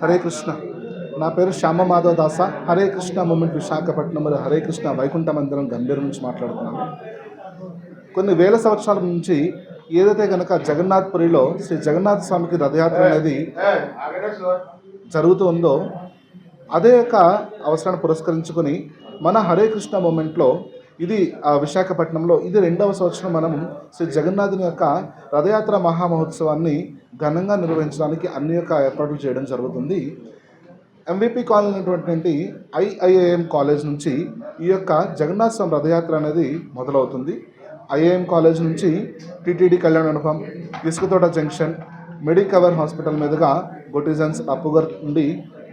హరే కృష్ణ. నా పేరు శ్యామ మాధవ దాస హరే కృష్ణ మూమెంట్ విశాఖపట్నం మరియు హరే కృష్ణ వైకుంఠ మందిరం గంభీరం నుంచి మాట్లాడుతున్నాను. కొన్ని వేల సంవత్సరాల నుంచి ఏదైతే కనుక జగన్నాథ్పురిలో శ్రీ జగన్నాథ స్వామికి రథయాత్ర అనేది జరుగుతూ ఉందో అదే యొక్క అవసరాన్ని పురస్కరించుకొని మన హరే కృష్ణ మూమెంట్లో ఇది ఆ విశాఖపట్నంలో ఇది రెండవ సంవత్సరం మనం శ్రీ జగన్నాథుని యొక్క రథయాత్ర మహామహోత్సవాన్ని ఘనంగా నిర్వహించడానికి అన్ని యొక్క ఏర్పాట్లు చేయడం జరుగుతుంది. ఎంవిపి కాలనీ అనేటువంటి I I A M college నుంచి ఈ యొక్క జగన్నాథ స్వామి రథయాత్ర అనేది మొదలవుతుంది. ఐఐఎం కాలేజ్ నుంచి టీటీడీ కళ్యాణ అనుభవం ఇసుకతోట జంక్షన్ మెడికవర్ హాస్పిటల్ మీదుగా గొటిజన్స్ అప్పుగర్ నుండి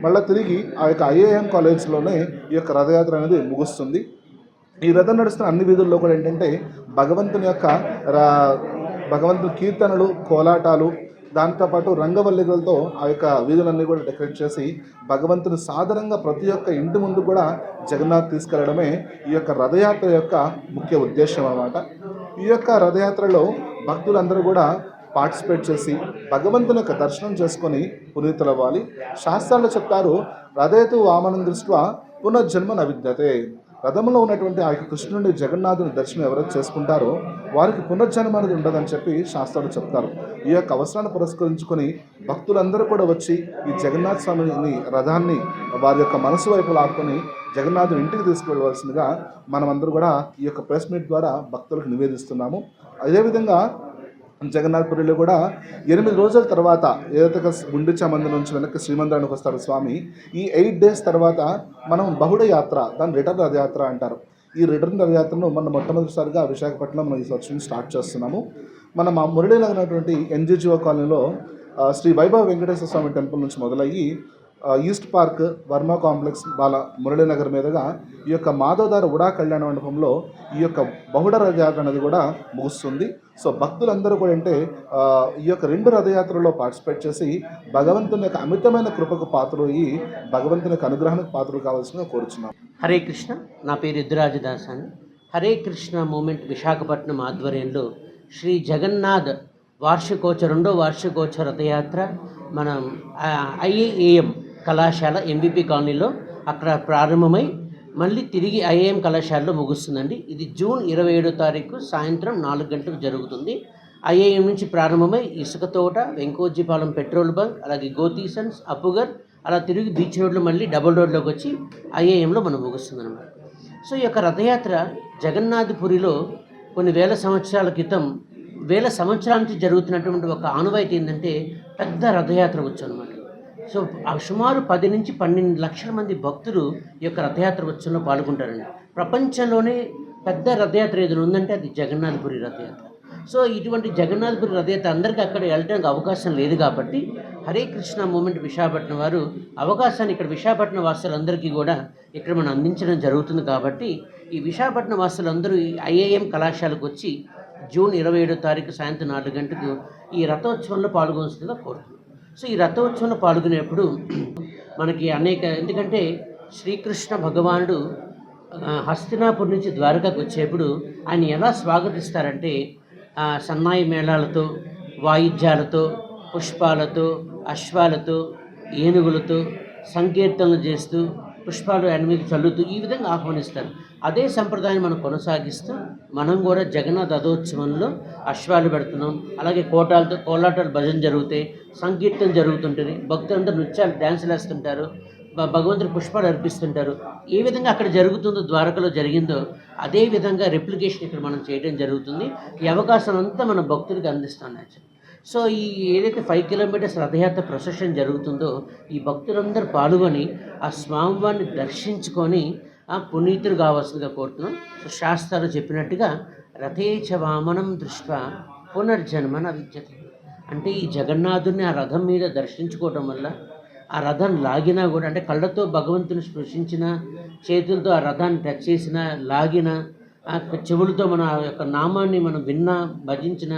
మళ్ళీ తిరిగి ఆ యొక్క ఐఏఎం కాలేజ్లోనే ఈ యొక్క రథయాత్ర అనేది ముగుస్తుంది. ఈ రథం నడుస్తున్న అన్ని వీధుల్లో కూడా ఏంటంటే భగవంతుని యొక్క రా- భగవంతుని కీర్తనలు కోలాటాలు దాంతోపాటు రంగవల్లికలతో ఆ యొక్క వీధులన్నీ కూడా డెకరేట్ చేసి భగవంతుని సాధారణంగా ప్రతి ఒక్క ఇంటి ముందు కూడా జగన్నాథ్ తీసుకెళ్ళడమే ఈ యొక్క రథయాత్ర యొక్క ముఖ్య ఉద్దేశం అన్నమాట. ఈ యొక్క రథయాత్రలో భక్తులందరూ కూడా పార్టిసిపేట్ చేసి భగవంతుని యొక్క దర్శనం చేసుకొని పునీతులవ్వాలి. శాస్త్రాలు చెప్తారు రథేతు వామనం దృష్ట్యా పునర్జన్మ నవిద్యతే. రథంలో ఉన్నటువంటి ఆ యొక్క కృష్ణుడి జగన్నాథుని దర్శనం ఎవరైతే చేసుకుంటారో వారికి పునర్జన్మ అనేది ఉండదని చెప్పి శాస్త్రాలు చెప్తారు. ఈ యొక్క అవసరాన్ని పురస్కరించుకొని భక్తులందరూ కూడా వచ్చి ఈ జగన్నాథ స్వామిని రథాన్ని వారి యొక్క మనసు వైపు లాక్కొని జగన్నాథుని ఇంటికి తీసుకువెళ్ళవలసిందిగా మనమందరూ కూడా ఈ యొక్క ప్రెస్ మీట్ ద్వారా భక్తులకు నివేదిస్తున్నాము. అదేవిధంగా జగన్నాథపురిలో కూడా ఎనిమిది రోజుల తర్వాత ఏదైతే గుండిచా మందిరం నుంచి వెనక్కి శ్రీమందిరానికి వస్తారు స్వామి ఈ ఎయిట్ డేస్ తర్వాత మనం బహుళ యాత్ర దాన్ని రిటర్న్ రథయాత్ర అంటారు. ఈ రిటర్న్ రథయాత్రను మనం మొట్టమొదటిసారిగా విశాఖపట్నం మనం ఈ సంవత్సరం స్టార్ట్ చేస్తున్నాము. మన మా మురళీలో ఉన్నటువంటి ఎన్జిజిఓ కాలనీలో శ్రీ వైభవ వెంకటేశ్వర స్వామి టెంపుల్ నుంచి మొదలయ్యి east park Varma complex Bala Muralinagar మీదుగా ఈ యొక్క మాధవదార ఉడా కళ్యాణ మండపంలో ఈ యొక్క బహుళ రథయాత్ర అనేది కూడా ముగుస్తుంది. సో భక్తులందరూ కూడా అంటే ఈ యొక్క రెండు రథయాత్రలో పార్టిసిపేట్ చేసి భగవంతుని యొక్క అమితమైన కృపకు పాత్రలు అయ్యి భగవంతుని యొక్క అనుగ్రహానికి పాత్రలు కావాల్సిందిగా కోరుచున్నాం. హరే కృష్ణ. నా పేరు ఎద్దురాజదాస్ అని హరే కృష్ణ మూమెంట్ విశాఖపట్నం ఆధ్వర్యంలో శ్రీ జగన్నాథ్ వార్షికోత్సవ రెండో వార్షికోత్సవ రథయాత్ర మనం ఐఏఏఎం కళాశాల ఎంబీపీ కాలనీలో అక్కడ ప్రారంభమై మళ్ళీ తిరిగి ఐఏఎం కళాశాలలో ముగుస్తుందండి. ఇది జూన్ ఇరవై ఏడో తారీఖు సాయంత్రం నాలుగు గంటలకు జరుగుతుంది. ఐఏఎం నుంచి ప్రారంభమై ఇసుక తోట వెంకోజీపాలెం పెట్రోల్ బంక్ అలాగే గోతీసన్స్ అప్పుగర్ అలా తిరిగి బీచ్ రోడ్లో మళ్ళీ డబుల్ రోడ్లోకి వచ్చి ఐఏఎంలో మనం ముగుస్తుంది అనమాట సో ఈ యొక్క రథయాత్ర జగన్నాథపురిలో కొన్ని వేల సంవత్సరాల క్రితం వేల సంవత్సరాల నుంచి జరుగుతున్నటువంటి ఒక ఆనవాయితీ ఏంటంటే పెద్ద రథయాత్ర వచ్చనమాట సో సుమారు పది నుంచి పన్నెండు లక్షల మంది భక్తులు ఈ యొక్క రథయాత్ర ఉత్సవంలో పాల్గొంటారండి. ప్రపంచంలోనే పెద్ద రథయాత్ర ఏదైనా ఉందంటే అది జగన్నాథపురి రథయాత్ర. సో ఇటువంటి జగన్నాథపురి రథయాత్ర అందరికీ అక్కడ వెళ్ళడానికి అవకాశం లేదు కాబట్టి హరే కృష్ణ మూమెంట్ విశాఖపట్నం వారు అవకాశాన్ని ఇక్కడ విశాఖపట్నం వాసులందరికీ కూడా ఇక్కడ మనం అందించడం జరుగుతుంది కాబట్టి ఈ విశాఖపట్నం వాసులందరూ ఈ ఐఏఎం కళాశాలకు వచ్చి జూన్ ఇరవై ఏడో తారీఖు సాయంత్రం నాలుగు గంటకు ఈ రథోత్సవంలో పాల్గొనవలసిందిగా కోరుతున్నాం. సో ఈ రథోత్సవం పాల్గొనేప్పుడు మనకి అనేక ఎందుకంటే శ్రీకృష్ణ భగవానుడు హస్తినాపూర్ హస్తినాపురం నుంచి ద్వారకాకు వచ్చేప్పుడు ఆయన ఎలా స్వాగతిస్తారంటే సన్నాయి మేళాలతో వాయిద్యాలతో పుష్పాలతో అశ్వాలతో ఏనుగులతో సంకీర్తనలు చేస్తూ పుష్పాలు ఆయన మీద చల్లుతూ ఈ విధంగా ఆహ్వానిస్తారు. అదే సంప్రదాయం మనం కొనసాగిస్తూ మనం కూడా జగన్నాథ్ రథోత్సవంలో అశ్వాలు పెడుతున్నాం. అలాగే కోటాలతో కోలాటాలు భజన జరుగుతాయి సంకీర్తన జరుగుతుంటుంది. భక్తులందరూ నృత్యాలు డ్యాన్సులు వేస్తుంటారు. భగవంతుడి భగవంతుడు పుష్పాలు అర్పిస్తుంటారు. ఏ విధంగా అక్కడ జరుగుతుందో ద్వారకలో జరిగిందో అదే విధంగా రెప్లికేషన్ ఇక్కడ మనం చేయడం జరుగుతుంది. ఈ అవకాశం అంతా మన భక్తుడికి అందిస్తాం యాక్చువల్లీ సో ఈ ఏదైతే ఫైవ్ కిలోమీటర్స్ రథయాత్ర ప్రొసెషన్ జరుగుతుందో ఈ భక్తులందరూ పాల్గొని ఆ స్వామివారిని దర్శించుకొని ఆ పునీతులు కావాల్సిందిగా కోరుతున్నాం. సో శాస్త్రాలు చెప్పినట్టుగా రథేచ వామనం దృష్ట్యా పునర్జన్మన విద్యతే. అంటే ఈ జగన్నాథుని ఆ రథం మీద దర్శించుకోవటం వల్ల ఆ రథం లాగినా కూడా అంటే కళ్ళతో భగవంతుని స్పృశించిన చేతులతో ఆ రథాన్ని టచ్ చేసిన లాగిన ఆ చెవులతో మన ఆ యొక్క నామాన్ని మనం విన్నా భజించిన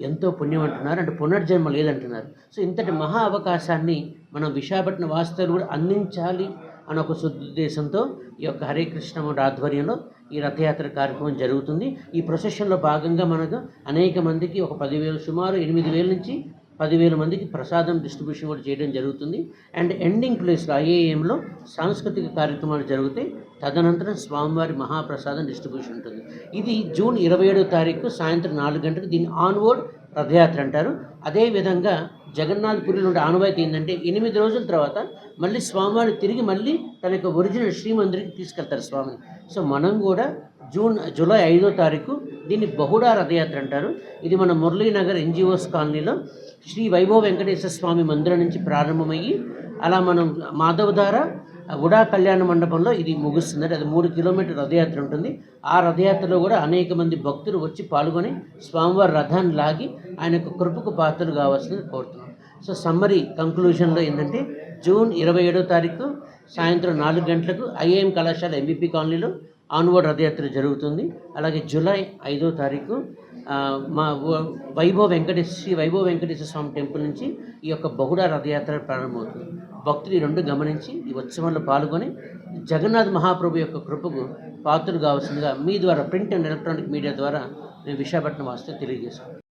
ఎంతో పుణ్యం అంటున్నారు అంటే పునర్జన్మ లేదంటున్నారు. సో ఇంతటి మహా అవకాశాన్ని మనం విశాఖపట్నం వాస్తవులు కూడా అందించాలి అన్న ఒక సుద్దేశంతో ఈ యొక్క హరే కృష్ణ ఆధ్వర్యంలో ఈ రథయాత్ర కార్యక్రమం జరుగుతుంది. ఈ ప్రొసెషన్లో భాగంగా మనకు అనేక మందికి ఒక పదివేలు సుమారు ఎనిమిది వేల నుంచి పదివేల మందికి ప్రసాదం డిస్ట్రిబ్యూషన్ కూడా చేయడం జరుగుతుంది. అండ్ ఎండింగ్ ప్లేస్లో ఐఏఎంలో సాంస్కృతిక కార్యక్రమాలు జరుగుతాయి తదనంతరం స్వామివారి మహాప్రసాదం డిస్ట్రిబ్యూషన్ ఉంటుంది. ఇది జూన్ ఇరవై ఏడో తారీఖు సాయంత్రం నాలుగు గంటలకు దీన్ని ఆన్వర్డ్ రథయాత్ర అంటారు. అదేవిధంగా జగన్నాథపురిలో ఉండే ఆనవాయితీ ఏంటంటే ఎనిమిది రోజుల తర్వాత మళ్ళీ స్వామివారిని తిరిగి మళ్ళీ తన యొక్క ఒరిజినల్ శ్రీమందిరికి తీసుకెళ్తారు స్వామిని. సో మనం కూడా జూన్ జూలై ఐదో తారీఖు దీన్ని బహుడా రథయాత్ర అంటారు. ఇది మన మురళీనగర్ ఎన్జిఓస్ కాలనీలో శ్రీ వైభవ వెంకటేశ్వర స్వామి మందిరం నుంచి ప్రారంభమయ్యి అలా మనం మాధవధార ఉడా కళ్యాణ మండపంలో ఇది ముగుస్తుంది అది మూడు కిలోమీటర్ రథయాత్ర ఉంటుంది. ఆ రథయాత్రలో కూడా అనేక మంది భక్తులు వచ్చి పాల్గొని స్వామివారి రథాన్ని లాగి ఆయన యొక్క కృపకు పాత్రలు కావాల్సింది కోరుతున్నాం. సో సమ్మరీ కంక్లూజన్లో ఏంటంటే జూన్ ఇరవై ఏడో తారీఖు సాయంత్రం నాలుగు గంటలకు ఐఏఎం కళాశాల ఎంబీపీ కాలనీలో ఆన్వర్డ్ రథయాత్ర జరుగుతుంది. అలాగే జూలై ఐదో తారీఖు మా వైభవ వెంకటేశ్వర శ్రీ వైభవ్ వెంకటేశ్వర స్వామి టెంపుల్ నుంచి ఈ యొక్క బహుడా రథయాత్ర ప్రారంభమవుతుంది. భక్తులు ఈ రెండు గమనించి ఈ ఉత్సవంలో పాల్గొని జగన్నాథ్ మహాప్రభు యొక్క కృపకు పాత్రలు కావాల్సిందిగా మీ ద్వారా ప్రింట్ అండ్ ఎలక్ట్రానిక్ మీడియా ద్వారా నేను విశాఖపట్నం వాస్తే తెలియజేస్తాను